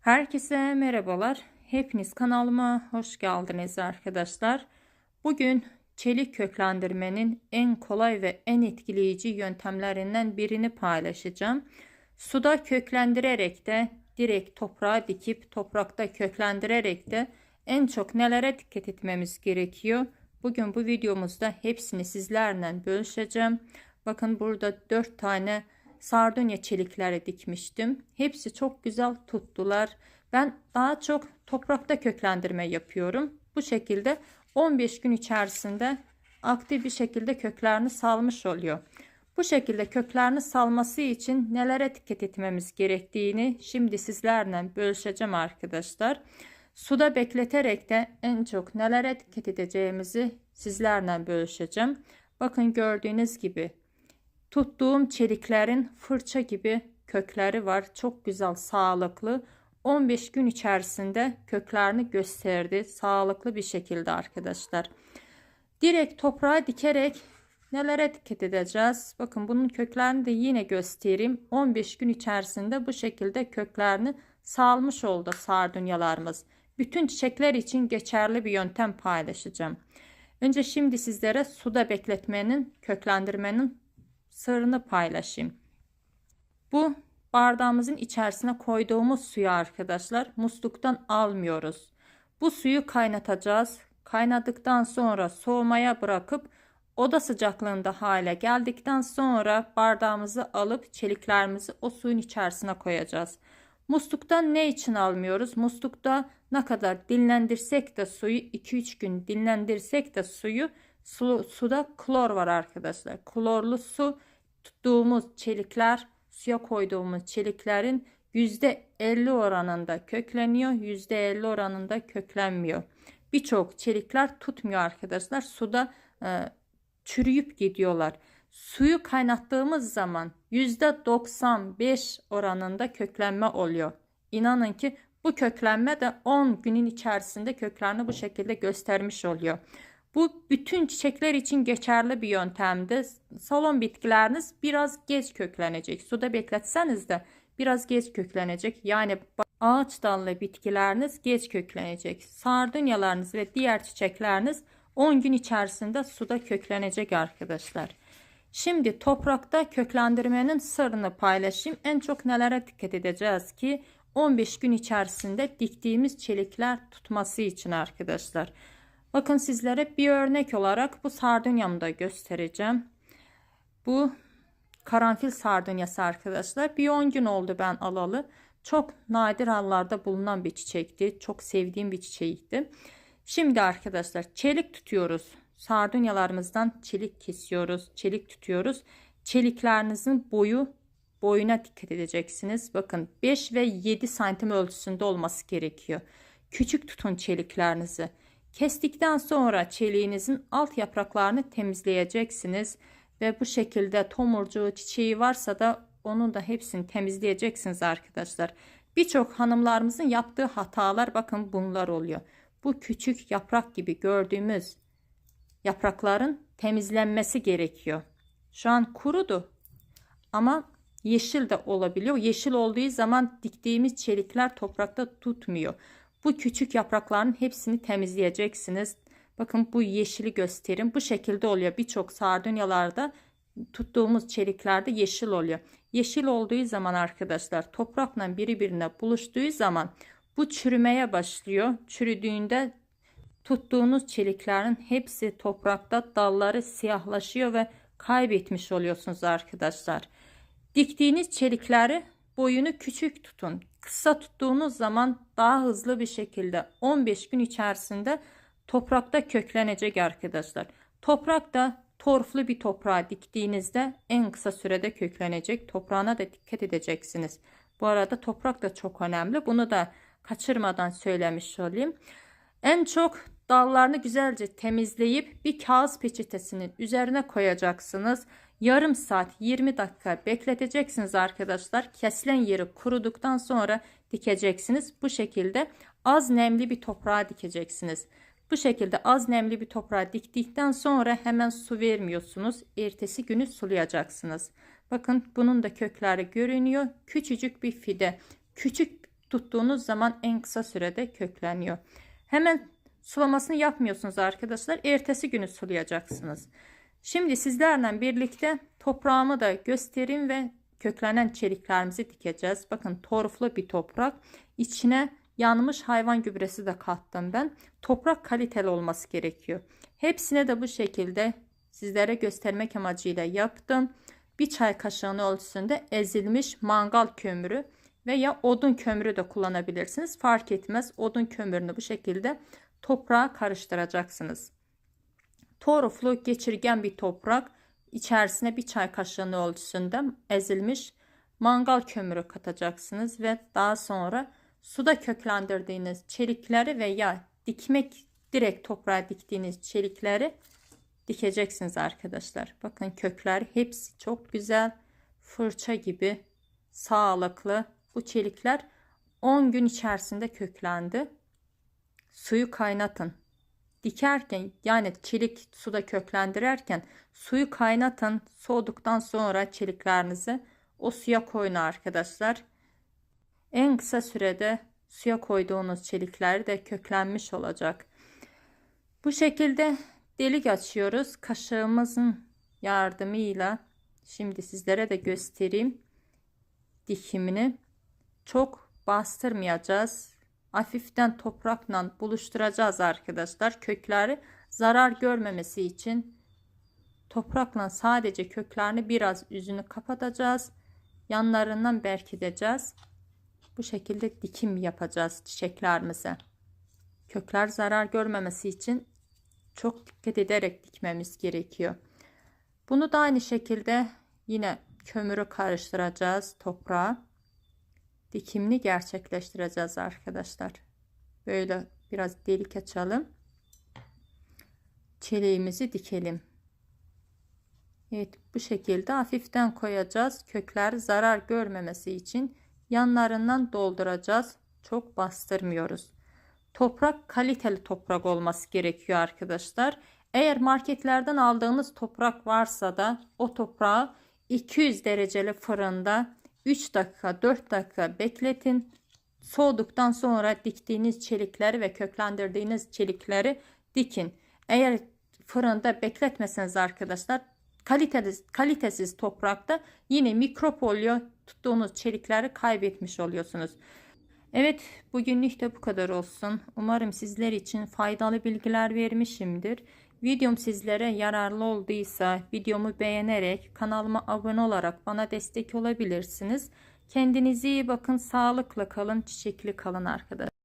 Herkese merhabalar. Hepiniz kanalıma hoş geldiniz arkadaşlar. Bugün çelik köklendirmenin en kolay ve en etkileyici yöntemlerinden birini paylaşacağım. Suda köklendirerek de direkt toprağa dikip toprakta köklendirerek de en çok nelere dikkat etmemiz gerekiyor? Bugün bu videomuzda hepsini sizlerle bölüşeceğim. Bakın burada 4 tane sardunya çelikleri dikmiştim. Hepsi çok güzel tuttular. Ben daha çok toprakta köklendirme yapıyorum. Bu şekilde 15 gün içerisinde aktif bir şekilde köklerini salmış oluyor. Bu şekilde köklerini salması için nelere dikkat etmemiz gerektiğini şimdi sizlerle bölüşeceğim arkadaşlar. Suda bekleterek de en çok nelere dikkat edeceğimizi sizlerle bölüşeceğim. Bakın gördüğünüz gibi tuttuğum çeliklerin fırça gibi kökleri var. Çok güzel, sağlıklı. 15 gün içerisinde köklerini gösterdi. Sağlıklı bir şekilde arkadaşlar. Direkt toprağa dikerek nelere dikkat edeceğiz? Bakın bunun köklerini de yine göstereyim. 15 gün içerisinde bu şekilde köklerini salmış oldu sardunyalarımız. Bütün çiçekler için geçerli bir yöntem paylaşacağım. Önce şimdi sizlere suda bekletmenin, köklendirmenin sırrını paylaşayım. Bu bardağımızın içerisine koyduğumuz suyu arkadaşlar musluktan almıyoruz. Bu suyu kaynatacağız. Kaynadıktan sonra soğumaya bırakıp oda sıcaklığında hale geldikten sonra bardağımızı alıp çeliklerimizi o suyun içerisine koyacağız. Musluktan ne için almıyoruz? Muslukta ne kadar dinlendirsek de suyu 2-3 gün dinlendirsek de suyu su, suda klor var arkadaşlar. Klorlu su tuttuğumuz çelikler suya koyduğumuz çeliklerin %50 oranında kökleniyor. %50 oranında köklenmiyor. Birçok çelikler tutmuyor arkadaşlar. Suda e, çürüyüp gidiyorlar. Suyu kaynattığımız zaman %95 oranında köklenme oluyor. İnanın ki bu köklenme de 10 günün içerisinde köklerini bu şekilde göstermiş oluyor. Bu bütün çiçekler için geçerli bir yöntemdi. Salon bitkileriniz biraz geç köklenecek. Suda bekletseniz de biraz geç köklenecek. Yani ağaç dallı bitkileriniz geç köklenecek. Sardunyalarınız ve diğer çiçekleriniz 10 gün içerisinde suda köklenecek arkadaşlar. Şimdi toprakta köklendirmenin sırrını paylaşayım. En çok nelere dikkat edeceğiz ki 15 gün içerisinde diktiğimiz çelikler tutması için arkadaşlar. Bakın sizlere bir örnek olarak bu sardunyamı da göstereceğim. Bu karanfil sardunyası arkadaşlar. Bir 10 gün oldu ben alalı. Çok nadir hallarda bulunan bir çiçekti. Çok sevdiğim bir çiçekti. Şimdi arkadaşlar çelik tutuyoruz. Sardunyalarımızdan çelik kesiyoruz. Çelik tutuyoruz. Çeliklerinizin boyu boyuna dikkat edeceksiniz. Bakın 5 ve 7 santim ölçüsünde olması gerekiyor. Küçük tutun çeliklerinizi. Kestikten sonra çeliğinizin alt yapraklarını temizleyeceksiniz. Ve bu şekilde tomurcuğu çiçeği varsa da onun da hepsini temizleyeceksiniz arkadaşlar. Birçok hanımlarımızın yaptığı hatalar bakın bunlar oluyor. Bu küçük yaprak gibi gördüğümüz yaprakların temizlenmesi gerekiyor. Şu an kurudu ama yeşil de olabiliyor. Yeşil olduğu zaman diktiğimiz çelikler toprakta tutmuyor. Bu küçük yaprakların hepsini temizleyeceksiniz. Bakın bu yeşili gösterin. Bu şekilde oluyor. Birçok sardunyalarda tuttuğumuz çeliklerde yeşil oluyor. Yeşil olduğu zaman arkadaşlar toprakla birbirine buluştuğu zaman bu çürümeye başlıyor. Çürüdüğünde tuttuğunuz çeliklerin hepsi toprakta dalları siyahlaşıyor ve kaybetmiş oluyorsunuz arkadaşlar. Diktiğiniz çelikleri boyunu küçük tutun. Kısa tuttuğunuz zaman daha hızlı bir şekilde 15 gün içerisinde toprakta köklenecek arkadaşlar. Toprakta torflu bir toprağa diktiğinizde en kısa sürede köklenecek. Toprağına da dikkat edeceksiniz. Bu arada toprak da çok önemli. Bunu da kaçırmadan söylemiş olayım. En çok dallarını güzelce temizleyip bir kağıt peçetesinin üzerine koyacaksınız. Yarım saat 20 dakika bekleteceksiniz arkadaşlar. Kesilen yeri kuruduktan sonra dikeceksiniz. Bu şekilde az nemli bir toprağa dikeceksiniz. Bu şekilde az nemli bir toprağa diktikten sonra hemen su vermiyorsunuz. Ertesi günü sulayacaksınız. Bakın bunun da kökleri görünüyor. Küçücük bir fide. Küçük tuttuğunuz zaman en kısa sürede kökleniyor. Hemen sulamasını yapmıyorsunuz arkadaşlar. Ertesi günü sulayacaksınız. Şimdi sizlerle birlikte toprağımı da göstereyim ve köklenen çeliklerimizi dikeceğiz. Bakın torflu bir toprak. İçine yanmış hayvan gübresi de kattım ben. Toprak kaliteli olması gerekiyor. Hepsine de bu şekilde sizlere göstermek amacıyla yaptım. Bir çay kaşığının ölçüsünde ezilmiş mangal kömürü veya odun kömürü de kullanabilirsiniz. Fark etmez. Odun kömürünü bu şekilde toprağa karıştıracaksınız. Toruflu geçirgen bir toprak içerisine bir çay kaşığının ölçüsünde ezilmiş mangal kömürü katacaksınız ve daha sonra suda köklendirdiğiniz çelikleri veya dikmek direkt toprağa diktiğiniz çelikleri dikeceksiniz arkadaşlar. Bakın kökler hepsi çok güzel fırça gibi sağlıklı. Bu çelikler 10 gün içerisinde köklendi. Suyu kaynatın. Dikerken yani çelik suda köklendirerken suyu kaynatın. Soğuduktan sonra çeliklerinizi o suya koyun arkadaşlar. En kısa sürede suya koyduğunuz çelikler de köklenmiş olacak. Bu şekilde delik açıyoruz. Kaşığımızın yardımıyla şimdi sizlere de göstereyim dikimini. Çok bastırmayacağız. Hafiften toprakla buluşturacağız arkadaşlar. Kökleri zarar görmemesi için toprakla sadece köklerini biraz yüzünü kapatacağız. Yanlarından berkiteceğiz. Bu şekilde dikim yapacağız çiçeklerimize. Kökler zarar görmemesi için çok dikkat ederek dikmemiz gerekiyor. Bunu da aynı şekilde yine kömürü karıştıracağız toprağa. Dikimini gerçekleştireceğiz arkadaşlar. Böyle biraz delik açalım. Çeliğimizi dikelim. Evet bu şekilde hafiften koyacağız. Kökler zarar görmemesi için yanlarından dolduracağız. Çok bastırmıyoruz. Toprak kaliteli toprak olması gerekiyor arkadaşlar. Eğer marketlerden aldığınız toprak varsa da o toprağı 200 dereceli fırında 3 dakika 4 dakika bekletin. Soğuduktan sonra diktiğiniz çelikleri ve köklendirdiğiniz çelikleri dikin. Eğer fırında bekletmeseniz arkadaşlar kalitesiz, kalitesiz toprakta yine mikrop oluyor. Tuttuğunuz çelikleri kaybetmiş oluyorsunuz. Evet bugünlük de bu kadar olsun. Umarım sizler için faydalı bilgiler vermişimdir. Videom sizlere yararlı olduysa videomu beğenerek kanalıma abone olarak bana destek olabilirsiniz. Kendinize iyi bakın, sağlıkla kalın, çiçekli kalın arkadaşlar.